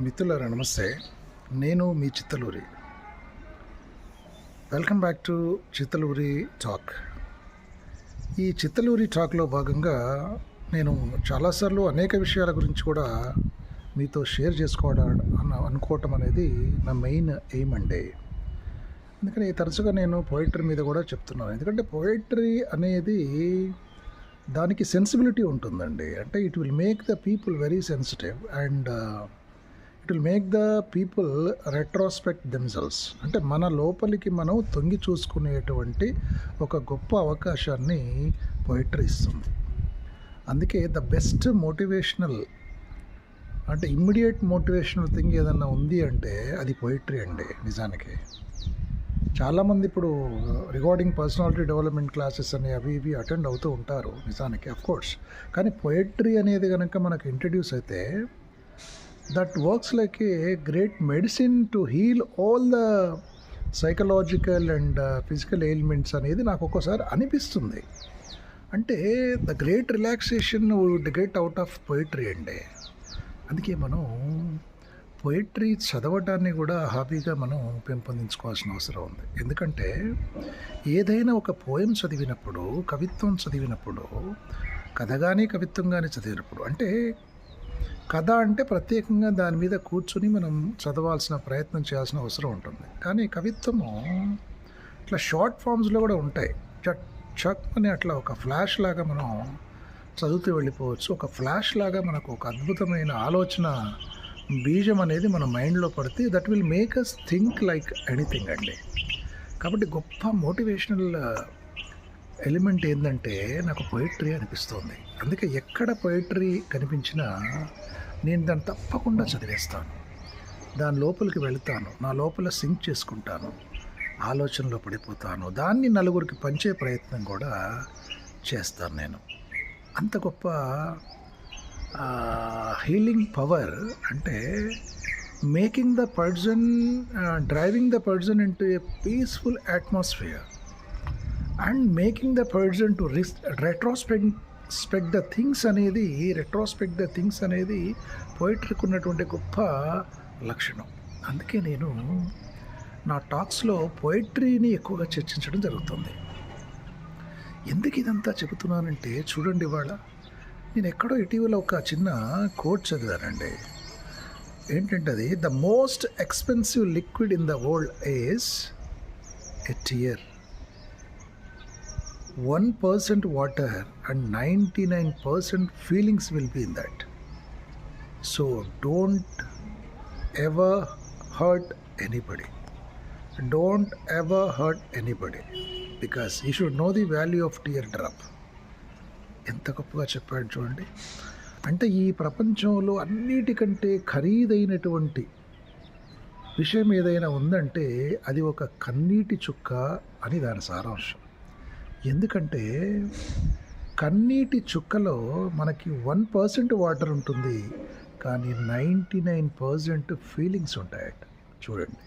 మిత్రులారా నమస్తే. నేను మీ Chittaluri. Welcome back to Chittaluri talk. ఈ చిత్తలూరి టాక్లో భాగంగా నేను చాలాసార్లు అనేక విషయాల గురించి కూడా మీతో షేర్ చేసుకోవడం అన్న అనుకోవటం అనేది నా మెయిన్ ఎయిమ్ అండి. ఎందుకంటే తరచుగా నేను పోయిటరీ మీద కూడా చెప్తున్నాను. ఎందుకంటే పోయిటరీ అనేది దానికి సెన్సిబిలిటీ ఉంటుందండి. అంటే it will make the people very sensitive and it will make the people retrospect themselves అంటే మన లోపలికి మనం తొంగి చూసుకునేటువంటి ఒక గొప్ప అవకాశాన్ని పోయిటరీ ఇస్తుంది. అందుకే ద బెస్ట్ మోటివేషనల్ అంటే ఇమ్మీడియట్ మోటివేషనల్ థింగ్ ఏదన్నా ఉంది అంటే అది పోయిటరీ అండి నిజానికి. చాలామంది ఇప్పుడు రిగార్డింగ్ పర్సనాలిటీ డెవలప్మెంట్ క్లాసెస్ అని అవి ఇవి అటెండ్ అవుతూ ఉంటారు నిజానికి అఫ్ కోర్స్ కానీ పోయిటరీ అనేది కనుక మనకు ఇంట్రడ్యూస్ అయితే that works like a great medicine to heal all the psychological and physical ailments అనేది నాకు ఒక్కోసారి అనిపిస్తుంది. అంటే the great relaxation would get out of poetry అండి. అందుకే మనం పోయిటరీ చదవటాన్ని కూడా హాబీగా మనం పెంపొందించుకోవాల్సిన అవసరం ఉంది. ఎందుకంటే ఏదైనా ఒక పోయం చదివినప్పుడు కవిత్వం చదివినప్పుడు కథ కానీ కవిత్వం కానీ చదివినప్పుడు అంటే కథ అంటే ప్రత్యేకంగా దాని మీద కూర్చుని మనం చదవాల్సిన ప్రయత్నం చేయాల్సిన అవసరం ఉంటుంది. కానీ కవిత్వము ఇట్లా షార్ట్ ఫామ్స్లో కూడా ఉంటాయి. చట్ చక్ అని అట్లా ఒక ఫ్లాష్ లాగా మనం చదువుతూ వెళ్ళిపోవచ్చు. ఒక ఫ్లాష్ లాగా మనకు ఒక అద్భుతమైన ఆలోచన బీజం అనేది మన మైండ్లో పడితే that will make us think like anything అండి. కాబట్టి గొప్ప మోటివేషనల్ ఎలిమెంట్ ఏంటంటే నాకు పొయిటరీ అనిపిస్తుంది. అందుకే ఎక్కడ పొయిటరీ కనిపించినా నేను దాన్ని తప్పకుండా చదివేస్తాను. దాని లోపలికి వెళ్తాను. నా లోపల సింక్ చేసుకుంటాను. ఆలోచనలో పడిపోతాను. దాన్ని నలుగురికి పంచే ప్రయత్నం కూడా చేస్తాను నేను. అంత గొప్ప హీలింగ్ పవర్ అంటే making the person driving the person into a peaceful atmosphere. And making the person to రిస్ retrospect spec the things అనేది రెట్రోస్పెక్ట్ ద థింగ్స్ అనేది పోయిటరీకి ఉన్నటువంటి గొప్ప లక్షణం. అందుకే నేను నా టాక్స్లో పోయిటరీని ఎక్కువగా చర్చించడం జరుగుతుంది. ఎందుకు ఇదంతా చెబుతున్నానంటే చూడండి ఇవాళ నేను ఎక్కడో ఇటీవల ఒక చిన్న కోట్ చదివానండి. ఏంటంటే అది the most expensive liquid in the world is a tear one percent water and ninety nine percent feelings will be in that so don't ever hurt anybody don't ever hurt anybody because you should know the value of teardrop ఎంత గొప్పగా చెప్పాడు చూడండి. అంటే ఈ ప్రపంచంలో అన్నిటికంటే ఖరీదైనటువంటి విషయం ఏదైనా ఉందంటే అది ఒక కన్నీటి చుక్క అని దాని సారాంశం. ఎందుకంటే కన్నీటి చుక్కలో మనకి వన్ పర్సెంట్ వాటర్ ఉంటుంది కానీ నైంటీ నైన్ పర్సెంట్ ఫీలింగ్స్ ఉంటాయట. చూడండి.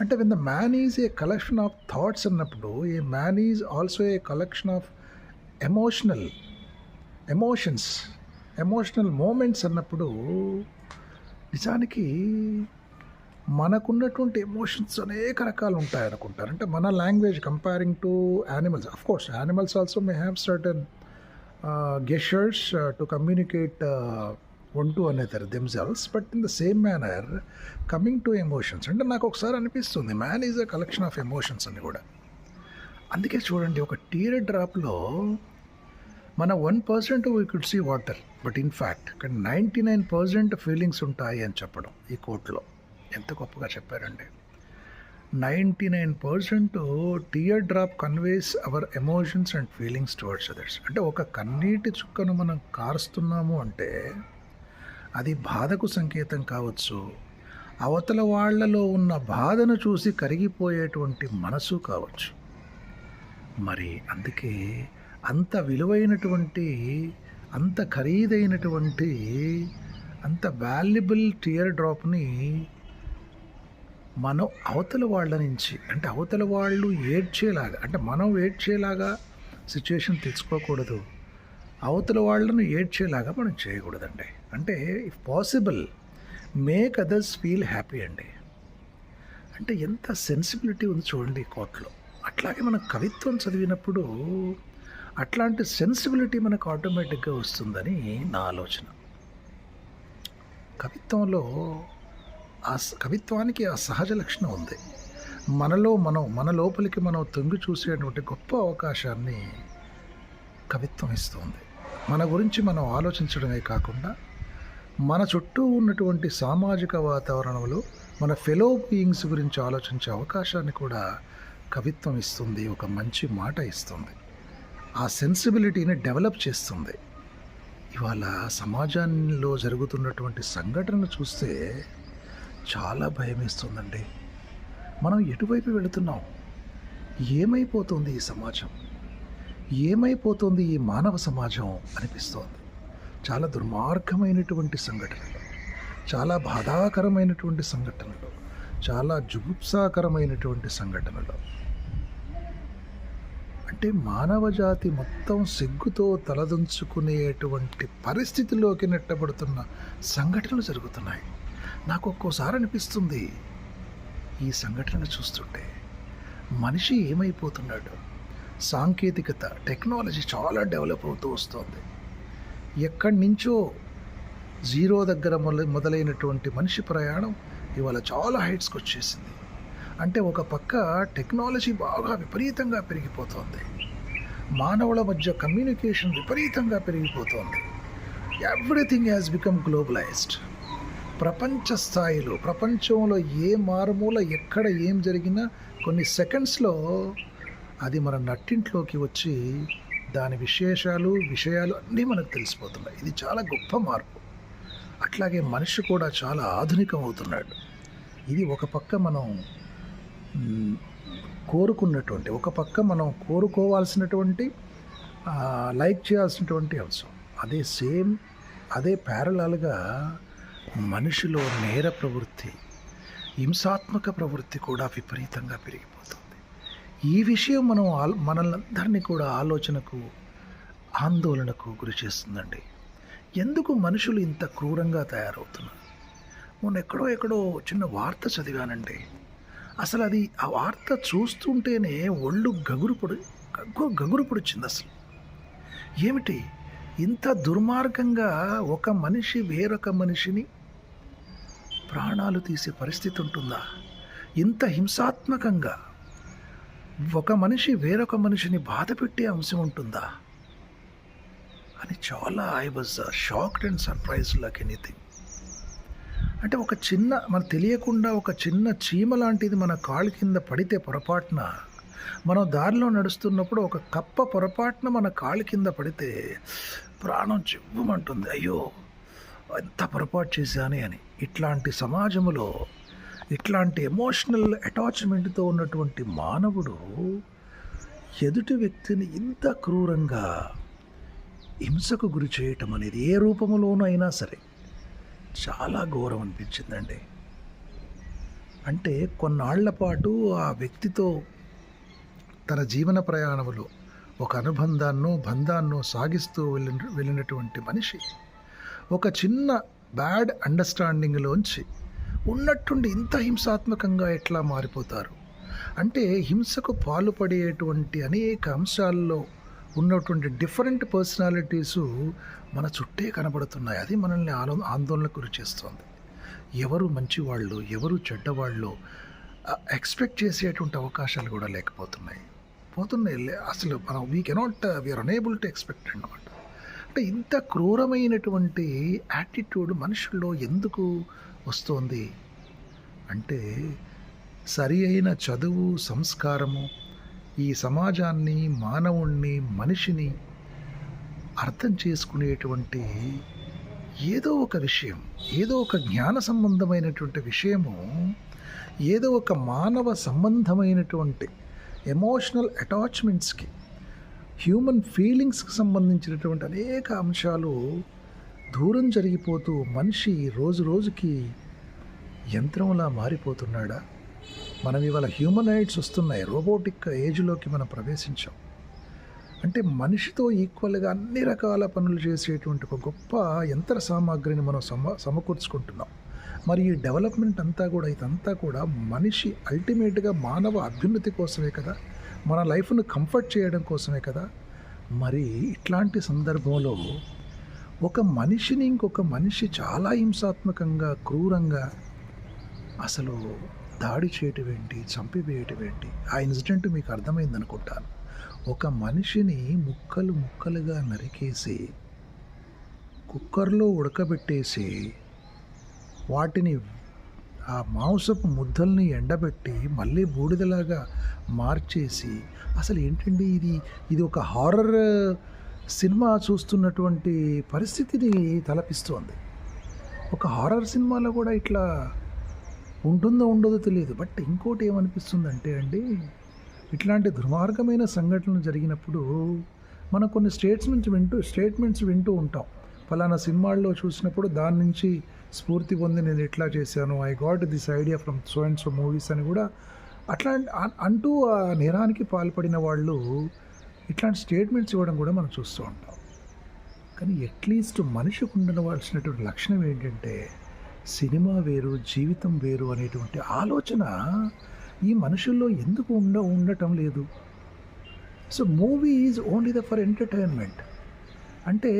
అంటే when the man is a collection of thoughts అన్నప్పుడు a man is also a collection of emotional emotions emotional moments అన్నప్పుడు నిజానికి మనకున్నటువంటి ఎమోషన్స్ అనేక రకాలు ఉంటాయి అనుకుంటారు అంటే మన language comparing to animals of course animals also may have certain gestures to communicate one to another themselves but in the same manner coming to emotions అంటే నాకు ఒకసారి అనిపిస్తుంది man is a collection of emotions అని కూడా. అందుకే చూడండి ఒక tear డ్రాప్లో మన one percent we could see water but in fact కానీ నైంటీ నైన్ పర్సెంట్ ఫీలింగ్స్ ఉంటాయి అని చెప్పడం ఈ కోట్లో ఎంత గొప్పగా చెప్పారండి. Ninety nine percent tear drop conveys our emotions and feelings towards others అంటే ఒక కన్నీటి చుక్కను మనం కారుస్తున్నాము అంటే అది బాధకు సంకేతం కావచ్చు. అవతల వాళ్ళలో ఉన్న బాధను చూసి కరిగిపోయేటువంటి మనసు కావచ్చు. మరి అందుకే అంత విలువైనటువంటి అంత ఖరీదైనటువంటి అంత వాల్యుబుల్ టియర్ డ్రాప్ని మనం అవతల వాళ్ళ నుంచి అంటే అవతల వాళ్ళు ఏడ్చేలాగా అంటే మనం ఏడ్చేలాగా సిచ్యువేషన్ తెచ్చుకోకూడదు. అవతల వాళ్ళను ఏడ్చేలాగా మనం చేయకూడదండి. అంటే if possible make others feel happy అండి. అంటే ఎంత సెన్సిబిలిటీ ఉంది చూడండి ఈ కోట్లో అట్లాగే మనం కవిత్వం చదివినప్పుడు అట్లాంటి సెన్సిబిలిటీ మనకు ఆటోమేటిక్గా వస్తుందని నా ఆలోచన. కవిత్వంలో ఆ కవిత్వానికి ఆ సహజ లక్షణం ఉంది. మనలో మనం మన లోపలికి మనం తొంగి చూసేటువంటి గొప్ప అవకాశాన్ని కవిత్వం ఇస్తుంది. మన గురించి మనం ఆలోచించడమే కాకుండా మన చుట్టూ ఉన్నటువంటి సామాజిక వాతావరణంలో మన ఫెలో బీయింగ్స్ గురించి ఆలోచించే అవకాశాన్ని కూడా కవిత్వం ఇస్తుంది ఒక మంచి మాట ఇస్తుంది. ఆ సెన్సిబిలిటీని డెవలప్ చేస్తుంది. ఇవాళ సమాజంలో జరుగుతున్నటువంటి సంఘటనలు చూస్తే చాలా భయం వేస్తుందండి మనం ఎటువైపు వెళుతున్నాం? ఏమైపోతుంది ఈ సమాజం? ఏమైపోతుంది ఈ మానవ సమాజం అనిపిస్తోంది. చాలా దుర్మార్గమైనటువంటి సంఘటనలు చాలా బాధాకరమైనటువంటి సంఘటనలు చాలా జుగుప్సాకరమైనటువంటి సంఘటనలు. అంటే మానవ జాతి మొత్తం సిగ్గుతో తలదంచుకునేటువంటి పరిస్థితిలోకి నెట్టబడుతున్న సంఘటనలు జరుగుతున్నాయి. నాకు ఒక్కోసారి అనిపిస్తుంది. ఈ సంఘటనలు చూస్తుంటే మనిషి ఏమైపోతున్నాడు? సాంకేతికత టెక్నాలజీ చాలా డెవలప్ అవుతూ వస్తుంది. ఎక్కడి నుంచో జీరో దగ్గర మొదల మొదలైనటువంటి మనిషి ప్రయాణం ఇవాళ చాలా హైట్స్కి వచ్చేసింది. అంటే ఒక పక్క టెక్నాలజీ బాగా విపరీతంగా పెరిగిపోతోంది. మానవుల మధ్య కమ్యూనికేషన్ విపరీతంగా పెరిగిపోతోంది. Everything has become globalized. ప్రపంచ స్థాయిలో ప్రపంచంలో ఏ మారుమూల ఎక్కడ ఏం జరిగినా కొన్ని సెకండ్స్లో అది మన నట్టింట్లోకి వచ్చి దాని విశేషాలు విషయాలు అన్నీ మనకు తెలిసిపోతున్నాయి. ఇది చాలా గొప్ప మార్పు. అట్లాగే మనిషి కూడా చాలా ఆధునికం అవుతున్నాడు ఇది ఒక పక్క మనం కోరుకున్నటువంటి ఒక పక్క మనం కోరుకోవాల్సినటువంటి లైక్ చేయాల్సినటువంటి అవసరం అదే సేమ్ అదే ప్యారలాల్గా మనిషిలో నేర ప్రవృత్తి హింసాత్మక ప్రవృత్తి కూడా విపరీతంగా పెరిగిపోతుంది. ఈ విషయం మనం ఆల్ మనల్ని కూడా ఆలోచనకు ఆందోళనకు గురి చేస్తుందండి. ఎందుకు మనుషులు ఇంత క్రూరంగా తయారవుతున్నారు? మొన్న ఎక్కడో ఎక్కడో చిన్న వార్త చదివానండి. అసలు అది ఆ వార్త చూస్తుంటేనే ఒళ్ళు గగురు పొడి గగ్గు గగురు పొడిచింది అసలు. ఏమిటి? ఇంత దుర్మార్గంగా ఒక మనిషి వేరొక మనిషిని ప్రాణాలు తీసే పరిస్థితి ఉంటుందా ఇంత హింసాత్మకంగా ఒక మనిషి వేరొక మనిషిని బాధ పెట్టే అంశం ఉంటుందా? అని చాలా I was shocked and surprise like anything అంటే ఒక చిన్న మనకు తెలియకుండా ఒక చిన్న చీమ లాంటిది మన కాళ్ళ కింద పడితే పొరపాటున మనం దారిలో నడుస్తున్నప్పుడు ఒక కప్ప పొరపాటున మన కాళ్ళ కింద పడితే ప్రాణం చివ్వమంటుంది. అయ్యో! ఎంత పొరపాటు చేశానే అని. ఇట్లాంటి సమాజంలో ఇట్లాంటి ఎమోషనల్ అటాచ్మెంట్తో ఉన్నటువంటి మానవుడు ఎదుటి వ్యక్తిని ఇంత క్రూరంగా హింసకు గురి చేయటం అనేది ఏ రూపంలోనూ అయినా సరే చాలా ఘోరం అనిపించిందండి. అంటే కొన్నాళ్ళ పాటు ఆ వ్యక్తితో తన జీవన ప్రయాణంలో ఒక అనుబంధాన్నో బంధాన్నో సాగిస్తూ వెళ్ళిన వెళ్ళినటువంటి మనిషి ఒక చిన్న బ్యాడ్ అండర్స్టాండింగ్లోంచి ఉన్నట్టుండి ఇంత హింసాత్మకంగా ఎట్లా మారిపోతారు? అంటే హింసకు పాల్పడేటువంటి అనేక అంశాల్లో ఉన్నటువంటి డిఫరెంట్ పర్సనాలిటీసు మన చుట్టే కనబడుతున్నాయి. అది మనల్ని ఆలో ఆందోళనకు గురి చేస్తుంది. ఎవరు మంచివాళ్ళు ఎవరు చెడ్డవాళ్ళు ఎక్స్పెక్ట్ చేసేటువంటి అవకాశాలు కూడా లేకపోతున్నాయి. పోతున్నాయి లే- అసలు మనం we cannot we are unable to expect అన్నమాట. అంటే ఇంత క్రూరమైనటువంటి యాటిట్యూడ్ మనుషుల్లో ఎందుకు వస్తోంది? అంటే సరి అయిన చదువు సంస్కారము ఈ సమాజాన్ని మానవుణ్ణి మనిషిని అర్థం చేసుకునేటువంటి ఏదో ఒక విషయం ఏదో ఒక జ్ఞాన సంబంధమైనటువంటి విషయము ఏదో ఒక మానవ సంబంధమైనటువంటి ఎమోషనల్ అటాచ్మెంట్స్కి హ్యూమన్ ఫీలింగ్స్కి సంబంధించినటువంటి అనేక అంశాలు దూరం జరిగిపోతూ మనిషి రోజు రోజుకి యంత్రంలా మారిపోతున్నాడా? మనం ఇవాళ హ్యూమనైడ్స్ వస్తున్నాయి. రోబోటిక్ ఏజ్లోకి మనం ప్రవేశించాం. అంటే మనిషితో ఈక్వల్గా అన్ని రకాల పనులు చేసేటువంటి ఒక గొప్ప యంత్ర సామాగ్రిని మనం సమ సమకూర్చుకుంటున్నాం. మరి ఈ డెవలప్మెంట్ అంతా కూడా ఇదంతా కూడా మనిషి అల్టిమేట్గా మానవ అభ్యున్నతి కోసమే కదా? మన లైఫ్ను కంఫర్ట్ చేయడం కోసమే కదా. మరి ఇట్లాంటి సందర్భంలో ఒక మనిషిని ఇంకొక మనిషి చాలా హింసాత్మకంగా క్రూరంగా అసలు దాడి చేయటం ఏంటి చంపివేయటం ఏంటి? ఆ ఇన్సిడెంట్ మీకు అర్థమైంది అనుకుంటాను. ఒక మనిషిని ముక్కలు ముక్కలుగా నరికేసి కుక్కర్లో ఉడకబెట్టేసి వాటిని ఆ మాంసపు ముద్దల్ని ఎండబెట్టి మళ్ళీ బూడిదలాగా మార్చేసి అసలు ఏంటండి ఇది? ఇది ఒక హారర్ సినిమా చూస్తున్నటువంటి పరిస్థితిని తలపిస్తోంది. ఒక హారర్ సినిమాలో కూడా ఇట్లా ఉంటుందో ఉండదో తెలియదు. బట్ ఇంకోటి ఏమనిపిస్తుందంటే అండి ఇట్లాంటి దుర్మార్గమైన సంఘటనలు జరిగినప్పుడు మనం కొన్ని స్టేట్స్ నుంచి వింటూ స్టేట్మెంట్స్ వింటూ ఉంటాం. ఫలానా సినిమాల్లో చూసినప్పుడు దాని నుంచి స్ఫూర్తి పొంది నేను ఇట్లా చేశాను. I got this idea from so and so movies అని కూడా అట్లా అంటూ ఆ నేరానికి పాల్పడిన వాళ్ళు ఇట్లాంటి స్టేట్మెంట్స్ ఇవ్వడం కూడా మనం చూస్తూ ఉంటాం. కానీ అట్లీస్ట్ మనిషికి ఉండవలసినటువంటి లక్షణం ఏంటంటే సినిమా వేరు జీవితం వేరు అనేటువంటి ఆలోచన ఈ మనుషుల్లో ఎందుకు ఉండ ఉండటం లేదు. So movie is only the for entertainment అంటే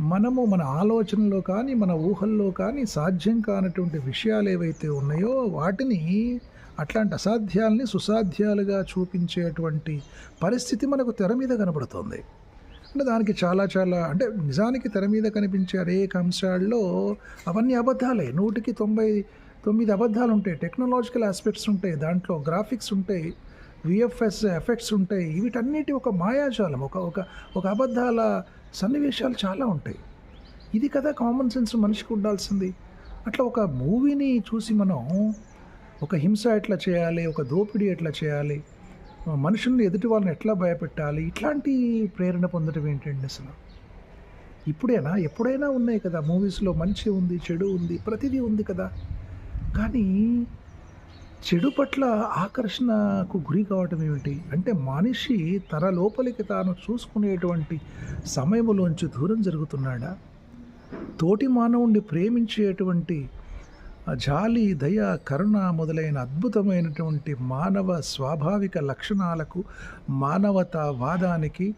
మనము మన ఆలోచనలో కానీ మన ఊహల్లో కానీ సాధ్యం కానటువంటి విషయాలు ఏవైతే ఉన్నాయో వాటిని అట్లాంటి అసాధ్యాలని సుసాధ్యాలుగా చూపించేటువంటి పరిస్థితి మనకు తెర మీద కనబడుతుంది. అంటే దానికి చాలా చాలా అంటే నిజానికి తెర మీద కనిపించే అనేక అంశాల్లో అవన్నీ అబద్ధాలే. నూటికి తొంభై తొమ్మిది అబద్ధాలు ఉంటాయి టెక్నాలజికల్ ఆస్పెక్ట్స్ ఉంటాయి. దాంట్లో గ్రాఫిక్స్ ఉంటాయి. విఎఫ్ఎస్ ఎఫెక్ట్స్ ఉంటాయి. వీటన్నిటి ఒక మాయాజాలం ఒక ఒక ఒక అబద్ధాల సన్నివేశాలు చాలా ఉంటాయి. ఇది కదా కామన్ సెన్స్ మనిషికి ఉండాల్సింది. అట్లా ఒక మూవీని చూసి మనం ఒక హింస ఎట్లా చేయాలి ఒక దోపిడీ ఎట్లా చేయాలి మనుషుల్ని ఎదుటి వాళ్ళని ఎట్లా భయపెట్టాలి ఇట్లాంటి ప్రేరణ పొందడం ఏంటండి అసలు? ఇప్పుడైనా? ఎప్పుడైనా ఉన్నాయి కదా మూవీస్లో మంచి ఉంది చెడు ఉంది ప్రతిదీ ఉంది కదా. కానీ చెడు పట్ల ఆకర్షణకు గురి కావటం ఏమిటి? అంటే మనిషి తన లోపలికి తాను చూసుకునేటువంటి సమయంలోంచి దూరం జరుగుతున్నాడా? తోటి మానవుణ్ణి ప్రేమించేటువంటి జాలి దయ కరుణ మొదలైన అద్భుతమైనటువంటి మానవ స్వాభావిక లక్షణాలకు మానవతావాదానికి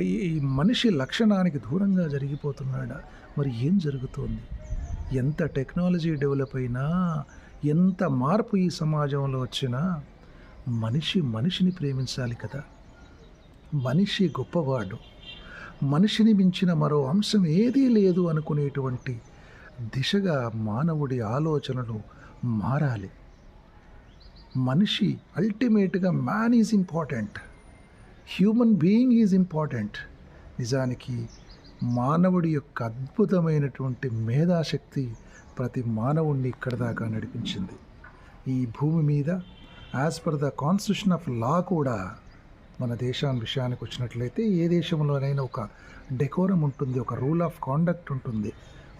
ఈ మనిషి లక్షణానికి దూరంగా జరిగిపోతున్నాడా? మరి ఏం జరుగుతోంది? ఎంత టెక్నాలజీ డెవలప్ అయినా ఎంత మార్పు ఈ సమాజంలో వచ్చినా మనిషి మనిషిని ప్రేమించాలి కదా. మనిషి గొప్పవాడు. మనిషిని మించిన మరో అంశం ఏదీ లేదు అనుకునేటువంటి దిశగా మానవుడి ఆలోచనలు మారాలి. మనిషి అల్టిమేట్గా man is important. Human being is important. నిజానికి మానవుడి యొక్క అద్భుతమైనటువంటి మేధాశక్తి ప్రతి మానవుణ్ణి ఇక్కడ దాకా నడిపించింది. ఈ భూమి మీద as per the constitution of law కూడా మన దేశాన్ని విషయానికి వచ్చినట్లయితే ఏ దేశంలోనైనా ఒక డెకోరం ఉంటుంది ఒక రూల్ ఆఫ్ కాండక్ట్ ఉంటుంది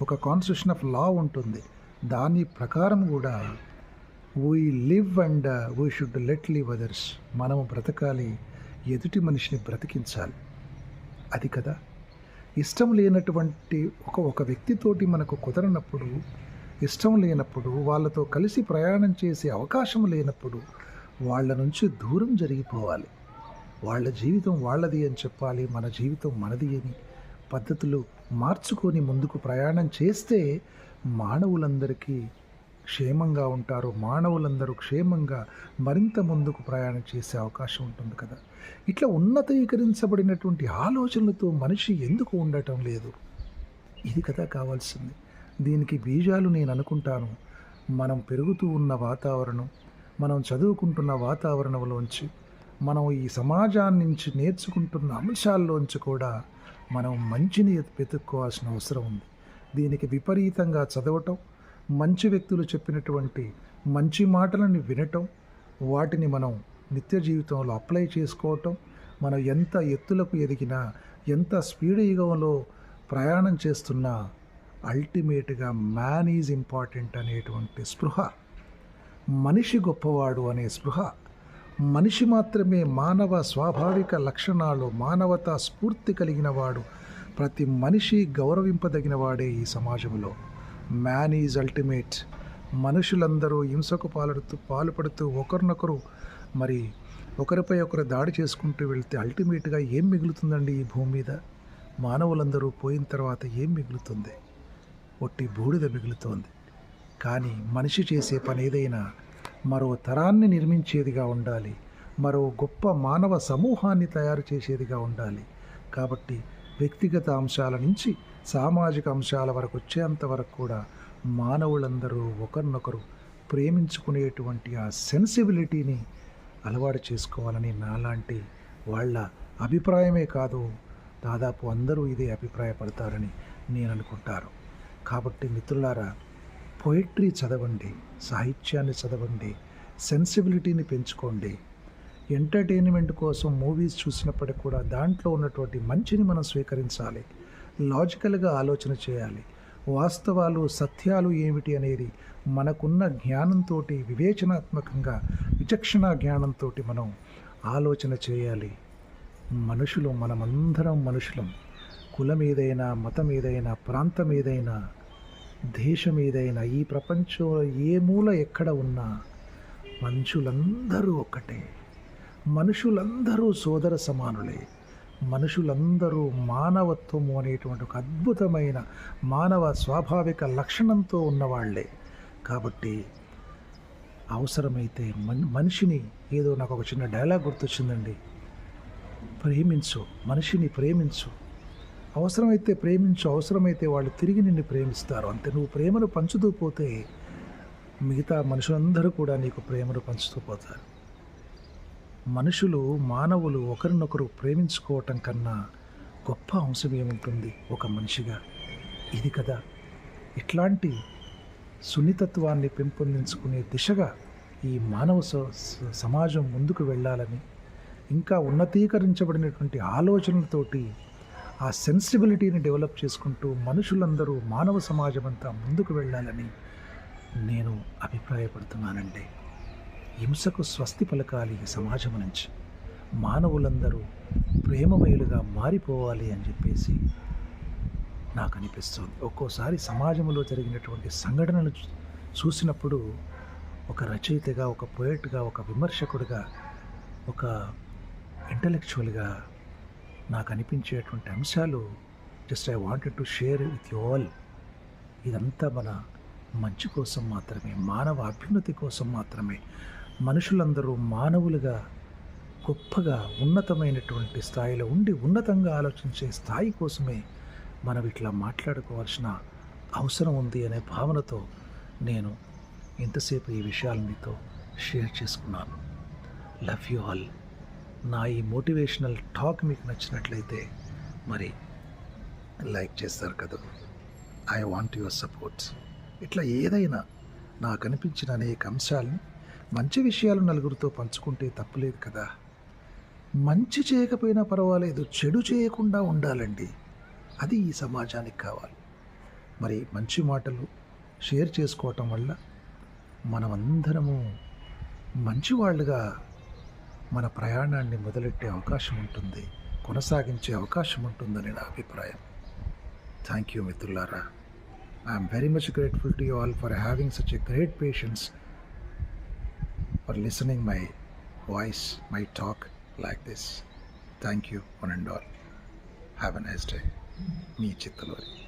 ఒక కాన్స్టిట్యూషన్ ఆఫ్ లా ఉంటుంది. దాని ప్రకారం కూడా we live and we should let live others మనము బ్రతకాలి ఎదుటి మనిషిని బ్రతికించాలి. అది కదా. ఇష్టం లేనటువంటి ఒక ఒక వ్యక్తితోటి మనకు కుదరనప్పుడు ఇష్టం లేనప్పుడు వాళ్ళతో కలిసి ప్రయాణం చేసే అవకాశం లేనప్పుడు వాళ్ళ నుంచి దూరం జరిగిపోవాలి. వాళ్ళ జీవితం వాళ్ళది అని చెప్పాలి మన జీవితం మనది అని పద్ధతులు మార్చుకొని ముందుకు ప్రయాణం చేస్తే మానవులందరికీ క్షేమంగా ఉంటారు. మానవులందరూ క్షేమంగా మరింత ముందుకు ప్రయాణం చేసే అవకాశం ఉంటుంది కదా. ఇట్లా ఉన్నతీకరించబడినటువంటి ఆలోచనలతో మనిషి ఎందుకు ఉండటం లేదు? ఇది కదా కావాల్సింది. దీనికి బీజాలు నేను అనుకుంటాను మనం పెరుగుతూ ఉన్న వాతావరణం మనం చదువుకుంటున్న వాతావరణంలోంచి మనం ఈ సమాజాన్ని నుంచి నేర్చుకుంటున్న అంశాల్లోంచి కూడా మనం మంచిని వెతుక్కోవాల్సిన అవసరం ఉంది. దీనికి విపరీతంగా చదవటం మంచి వ్యక్తులు చెప్పినటువంటి మంచి మాటలను వినటం వాటిని మనం నిత్య జీవితంలో అప్లై చేసుకోవటం మనం ఎంత ఎత్తులకు ఎదిగినా ఎంత స్పీడ్ యుగంలో ప్రయాణం చేస్తున్నా అల్టిమేట్గా మ్యాన్ ఈజ్ ఇంపార్టెంట్ అనేటువంటి స్పృహ. మనిషి గొప్పవాడు అనే స్పృహ. మనిషి మాత్రమే మానవ స్వాభావిక లక్షణాలు మానవతా స్ఫూర్తి కలిగినవాడు ప్రతి మనిషి గౌరవింపదగినవాడే ఈ సమాజంలో. Man is ultimate. మనుషులందరూ హింసకు పాలడుతూ పాల్పడుతూ ఒకరినొకరు మరి ఒకరిపై ఒకరు దాడి చేసుకుంటూ వెళ్తే అల్టిమేట్గా ఏం మిగులుతుందండి ఈ భూమి మీద? మానవులందరూ పోయిన తర్వాత ఏం మిగులుతుంది? ఒట్టి బూడిద మిగులుతోంది. కానీ మనిషి చేసే పని ఏదైనా మరో తరాన్ని నిర్మించేదిగా ఉండాలి. మరో గొప్ప మానవ సమూహాన్ని తయారు చేసేదిగా ఉండాలి. కాబట్టి వ్యక్తిగత అంశాల నుంచి సామాజిక అంశాల వరకు వచ్చేంత వరకు కూడా మానవులందరూ ఒకరినొకరు ప్రేమించుకునేటువంటి ఆ సెన్సిబిలిటీని అలవాటు చేసుకోవాలని నాలాంటి వాళ్ళ అభిప్రాయమే కాదు దాదాపు అందరూ ఇదే అభిప్రాయపడతారని నేను అనుకుంటాను కాబట్టి మిత్రులారా పోయిట్రీ చదవండి సాహిత్యాన్ని చదవండి సెన్సిబిలిటీని పెంచుకోండి. ఎంటర్టైన్మెంట్ కోసం మూవీస్ చూసినప్పటికి కూడా దాంట్లో ఉన్నటువంటి మంచిని మనం స్వీకరించాలి. లాజికల్గా ఆలోచన చేయాలి. వాస్తవాలు సత్యాలు ఏమిటి అనేది మనకున్న జ్ఞానంతో వివేచనాత్మకంగా విచక్షణ జ్ఞానంతో మనం ఆలోచన చేయాలి. మనుషులు మనమందరం మనుషులం. కులం ఏదైనా మతం ఏదైనా ప్రాంతం ఏదైనా దేశం ఏదైనా ఈ ప్రపంచంలో ఏ మూల ఎక్కడ ఉన్నా మనుషులందరూ ఒక్కటే. మనుషులందరూ సోదర సమానులే. మనుషులందరూ మానవత్వము అనేటువంటి ఒక అద్భుతమైన మానవ స్వాభావిక లక్షణంతో ఉన్నవాళ్ళే. కాబట్టి అవసరమైతే మనిషిని ఏదో నాకు ఒక చిన్న డైలాగ్ గుర్తొచ్చిందండి. ప్రేమించు మనిషిని ప్రేమించు. అవసరమైతే ప్రేమించు అవసరమైతే వాళ్ళు తిరిగి నిన్ను ప్రేమిస్తారు. అంతే నువ్వు ప్రేమను పంచుతూ పోతే మిగతా మనుషులందరూ కూడా నీకు ప్రేమను పంచుతూ పోతారు. మనుషులు మానవులు ఒకరినొకరు ప్రేమించుకోవటం కన్నా గొప్ప అంశం ఏముంటుంది? ఒక మనిషిగా. ఇది కదా. ఇట్లాంటి సున్నితత్వాన్ని పెంపొందించుకునే దిశగా ఈ మానవ స- స- సమాజం ముందుకు వెళ్ళాలని ఇంకా ఉన్నతీకరించబడినటువంటి ఆలోచనలతోటి ఆ సెన్సిబిలిటీని డెవలప్ చేసుకుంటూ మనుషులందరూ మానవ సమాజం అంతా ముందుకు వెళ్ళాలని నేను అభిప్రాయపడుతున్నానండి. హింసకు స్వస్తి పలకాలి ఈ సమాజం నుంచి. మానవులందరూ ప్రేమమయులుగా మారిపోవాలి అని చెప్పేసి నాకు అనిపిస్తుంది ఒక్కోసారి సమాజంలో జరిగినటువంటి సంఘటనలు చూ- చూసినప్పుడు ఒక రచయితగా ఒక పోయట్గా ఒక విమర్శకుడిగా ఒక ఇంటలెక్చువల్గా నాకు అనిపించేటువంటి అంశాలు just I wanted to share with you all ఇదంతా మన మంచి కోసం మాత్రమే మానవ అభ్యున్నతి కోసం మాత్రమే. మనుషులందరూ మానవులుగా గొప్పగా ఉన్నతమైనటువంటి స్థాయిలో ఉండి ఉన్నతంగా ఆలోచించే స్థాయి కోసమే మనం ఇట్లా మాట్లాడుకోవాల్సిన అవసరం ఉంది అనే భావనతో నేను ఇంతసేపు ఈ విషయాలు మీతో షేర్ చేసుకున్నాను. లవ్ యూ ఆల్ నా ఈ మోటివేషనల్ టాక్ మీకు నచ్చినట్లయితే మరి లైక్ చేస్తారు కదా. ఐ వాంట్ యువర్ సపోర్ట్స్ ఇట్లా ఏదైనా నాకు అనిపించిన అనేక అంశాలని మంచి విషయాలు నలుగురితో పంచుకుంటే తప్పులేదు కదా. మంచి చేయకపోయినా పర్వాలేదు చెడు చేయకుండా ఉండాలండి. అది ఈ సమాజానికి కావాలి. మరి మంచి మాటలు షేర్ చేసుకోవటం వల్ల మనమందరము మంచివాళ్ళుగా మన ప్రయాణాన్ని మొదలెట్టే అవకాశం ఉంటుంది కొనసాగించే అవకాశం ఉంటుందని నా అభిప్రాయం. థ్యాంక్ యూ మిత్రులారా. I'm very much grateful to you all for having such a great patience for listening my voice my talk like this thank you one and all have a nice day me Chittaluri